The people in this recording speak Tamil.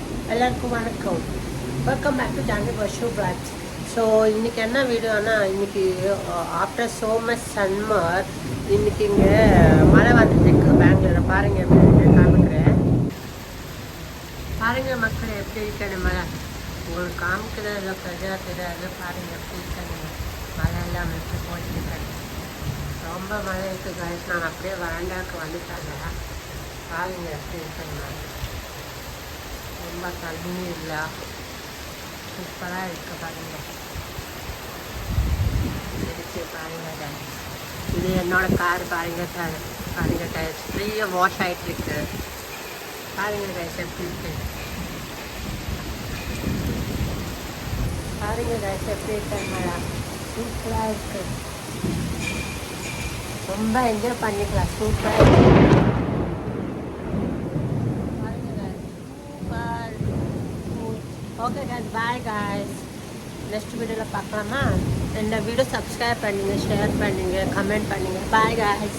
எல்லாருக்கும் வணக்கம் வெல்கம் பேக் டு ஜாங்கி பஷு பிளாக் ஸோ இன்னைக்கு என்ன வீடியோனா இன்னைக்கு ஆஃப்டர் சோ மச் சன்மர் இன்னைக்கு இங்கே மழை வந்துட்டுருக்கு இருக்கு பாருங்கள் பாருங்க எப்படி காமிக்கிறேன். பாருங்க மக்கள் எப்படி இருக்கணும் மழை? உங்களுக்கு காமிக்கிறதுல பிரஜா தெரியாது பாருங்க எப்படி இருக்கணும் மழை? எல்லாம் எப்படி போயிட்டு ரொம்ப மழை இருக்குது guys. நான் அப்படியே வறண்டாக்கு வந்துட்டாங்க பாருங்க எப்படி இருக்கணும் மழை. தண்ணி இல்லை. சூப்பராக இருக்கு பாருங்க. இருக்கு பாருங்க guys. இது என்னோட கார் பாருங்க சார். பாருங்க டயர்ஸ் ஃப்ரீயாக வாஷ் ஆகிட்டு இருக்கு பாருங்க கைஸ் எப்படி இருக்கு. பாருங்க கைஸ் எப்படி இருக்காங்க சூப்பராக இருக்கு. ரொம்ப என்ஜாய் பண்ணிக்கலாம். சூப்பராக இருக்கு. okay guys bye guys next வீடியோவில் பார்க்கலாமா இந்த வீடியோ சப்ஸ்கிரைப் பண்ணுங்க ஷேர் பண்ணுங்க கமெண்ட் பண்ணுங்க பாய் guys